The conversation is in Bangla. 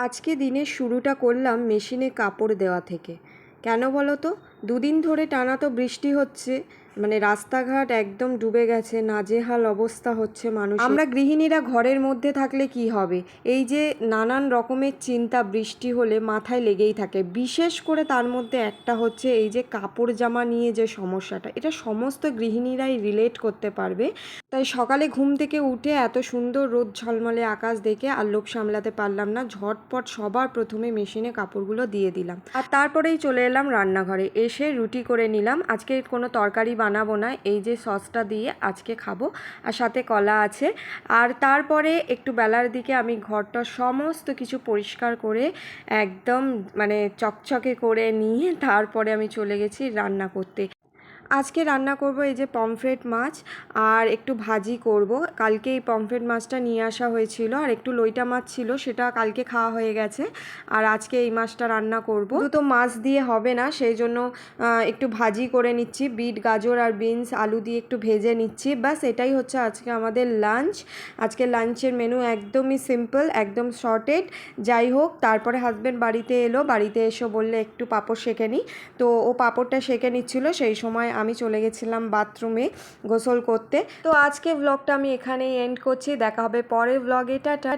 আজকে দিনের শুরুটা করলাম মেশিনে কাপড় দেওয়া থেকে। কেন বলো তো? দুদিন ধরে টানা তো বৃষ্টি হচ্ছে মানে রাস্তাঘাট একদম ডুবে গেছে, নাজেহাল অবস্থা হচ্ছে মানুষ আমরা গৃহিণীরা ঘরের মধ্যে থাকলে কি হবে? এই যে নানান রকমের চিন্তা বৃষ্টি হলে মাথায় লেগেই থাকে। বিশেষ করে তার মধ্যে একটা হচ্ছে এই যে কাপড় জামা নিয়ে যে সমস্যাটা, এটা সমস্ত গৃহিণীরাই রিলেট করতে পারবে। তাই সকালে ঘুম থেকে উঠে এত সুন্দর রোদ ঝলমলে আকাশ দেখে আর লোক সামলাতে পারলাম না, ঝটপট সবার প্রথমে মেশিনে কাপড়গুলো দিয়ে দিলাম। আর তারপরেই চলে এলাম রান্নাঘরে। এসে রুটি করে নিলাম। আজকে কোনো তরকারি বানাবো না। এই যে সসটা দিয়ে আজকে খাব। আর সাথে কলা আছে। আর তারপরে একটু বেলার দিকে আমি ঘরটা সমস্ত কিছু পরিষ্কার করে একদম মানে চকচকে করে নিয়ে তারপরে আমি চলে গেছি রান্না করতে। আজকে রান্না করব এই যে পমফ্রেট মাছ আর একটু ভাজি করব। কালকে এই পমফ্রেট মাছটা নিয়ে আসা হয়েছিল আর একটু লইটা মাছ ছিল, সেটা কালকে খাওয়া হয়ে গেছে। আর আজকে এই মাছটা রান্না করব। তো মাছ দিয়ে হবে না, সেই জন্য একটু ভাজি করে নিচ্ছি। বিট, গাজর আর বিনস, আলু দিয়ে একটু ভেজে নিচ্ছি। ব্যাস, এটাই হচ্ছে আজকে আমাদের লাঞ্চ। আজকে লাঞ্চের মেনু একদমই সিম্পল, একদম শর্টেড। যাই হোক, তারপরে হাজব্যান্ড বাড়িতে এলো, বাড়িতে এসে বললে একটু পাঁপড় সেঁকে নিই তো ও পাঁপড়টা সেঁকে নিচ্ছিল, সেই সময় আমি চলে গেছিলাম বাথরুমে গোসল করতে। তো আজকে ব্লগটা আমি এখানেই এন্ড করছি। দেখা হবে পরের ব্লগে টাটা